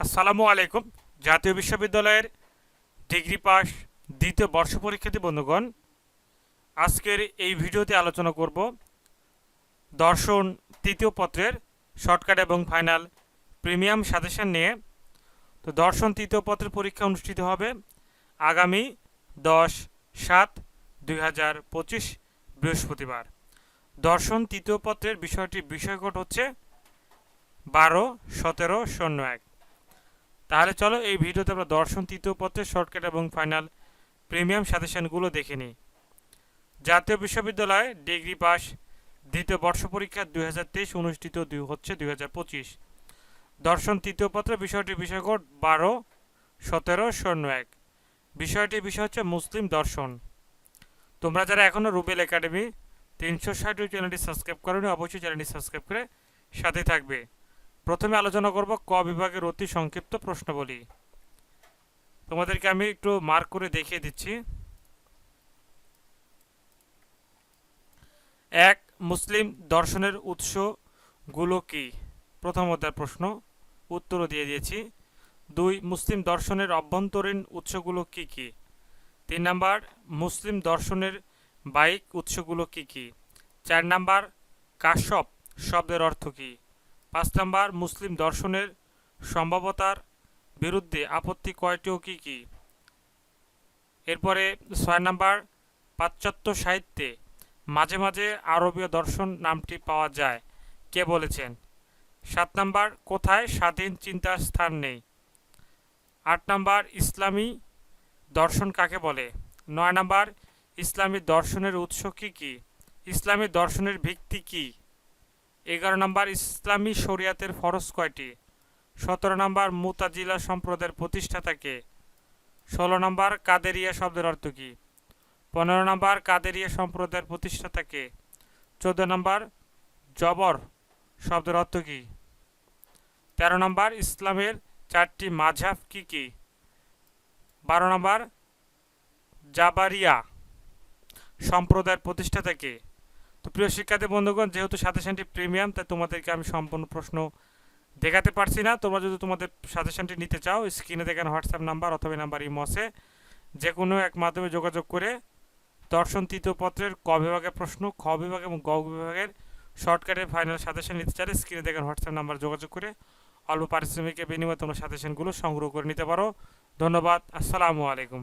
আসসালামু আলাইকুম। জাতীয় বিশ্ববিদ্যালয়ের ডিগ্রি পাস দ্বিতীয় বর্ষ পরীক্ষার্থী বন্ধুগণ, আজকের এই ভিডিওতে আলোচনা করব দর্শন তৃতীয় পত্রের শর্টকাট এবং ফাইনাল প্রিমিয়াম সাজেশন নিয়ে। তো দর্শন তৃতীয় পত্রের পরীক্ষা অনুষ্ঠিত হবে আগামী দশ সাত দুই হাজার পঁচিশ বৃহস্পতিবার। দর্শন তৃতীয় পত্রের বিষয়টির বিষয়কট হচ্ছে বারো সতেরো শূন্য এক। তাহলে চলো এই ভিডিওতে আমরা দর্শন, তৃতীয় পত্রের শর্টকাট এবং ফাইনাল প্রিমিয়াম সাজেশনগুলো দেখে নিই। জাতীয় বিশ্ববিদ্যালয়ে ডিগ্রি পাস দ্বিতীয় বর্ষ পরীক্ষা দুই হাজার তেইশ, অনুষ্ঠিত হচ্ছে দুই হাজার পঁচিশ। দর্শন, তৃতীয় পত্রের বিষয়টির বিষয়কোড বারো, সতেরো শূন্য এক। বিষয়টির বিষয় হচ্ছে মুসলিম দর্শন। তোমরা যারা এখনও রুবেল একাডেমি, তিনশো ষাট চ্যানেলটি সাবস্ক্রাইব করোনি, অবশ্যই চ্যানেলটি সাবস্ক্রাইব করে সাথে থাকবে। প্রথমে আলোচনা করব ক বিভাগের অতি সংক্ষিপ্ত প্রশ্নবলী। তোমাদেরকে আমি একটু মার্ক করে দেখিয়ে দিচ্ছি। এক, মুসলিম দর্শনের উৎসগুলো কি? প্রথম অধ্যায় প্রশ্ন, উত্তরও দিয়ে দিয়েছি। দুই, মুসলিম দর্শনের অভ্যন্তরীণ উৎসগুলো কি কি? তিন নাম্বার, মুসলিম দর্শনের বাইক উৎসগুলো কি কি? চার নাম্বার, কাশ্যপ শব্দের অর্থ কী? পাঁচ নম্বর মুসলিম দর্শনের সম্ভাবতার বিরুদ্ধে আপত্তি কয়টি ও কী কী? এরপরে ছয় নম্বর, পাশ্চাত্য সাহিত্যে মাঝে মাঝে আরবীয় দর্শন নামটি পাওয়া যায়। কে বলেছেন? সাত নম্বর, কোথায় স্বাধীন চিন্তার স্থান নেই? আট নম্বর, ইসলামী দর্শন কাকে বলে? নয় নম্বর, ইসলামী দর্শনের উৎস কী কী? ইসলামী দর্শনের ভিত্তি কী? এগারো নম্বর ইসলামী শরিয়াতের ফরজ কয়টি? সতেরো নম্বর মুতাজিলা সম্প্রদায়ের প্রতিষ্ঠাতাকে ষোলো নম্বর কাদেরিয়া শব্দের অর্থ কী? পনেরো নম্বর কাদেরিয়া সম্প্রদায়ের প্রতিষ্ঠাতাকে চোদ্দ নম্বর জবর শব্দের অর্থ কী? তেরো নম্বর ইসলামের চারটি মাঝাব কি কি? বারো নম্বর জাবারিয়া সম্প্রদায়ের প্রতিষ্ঠাতাকে তো প্রিয় শিক্ষার্থী বন্ধুগণ, যেহেতু সাজেশনটি প্রিমিয়াম, তাই তোমাদেরকে আমি সম্পূর্ণ প্রশ্ন দেখাতে পারছি না। তোমরা যদি তোমাদের সাজেশনটি নিতে চাও, স্ক্রিনে দেখেন হোয়াটসঅ্যাপ নাম্বার অথবা নাম্বার ইমসে যে কোনো এক মাধ্যমে যোগাযোগ করে দর্শন তৃতীয় পত্রের ক বিভাগের প্রশ্ন, খ বিভাগ এবং গ বিভাগের শর্টকাটের ফাইনাল সাজেশন নিতে চাইলে স্ক্রিনে দেখেন হোয়াটসঅ্যাপ নাম্বার যোগাযোগ করে অল্প পারিশ্রমিকের বিনিময়ে তোমরা সাজেশনগুলো সংগ্রহ করে নিতে পারো। ধন্যবাদ। আসসালামু আলাইকুম।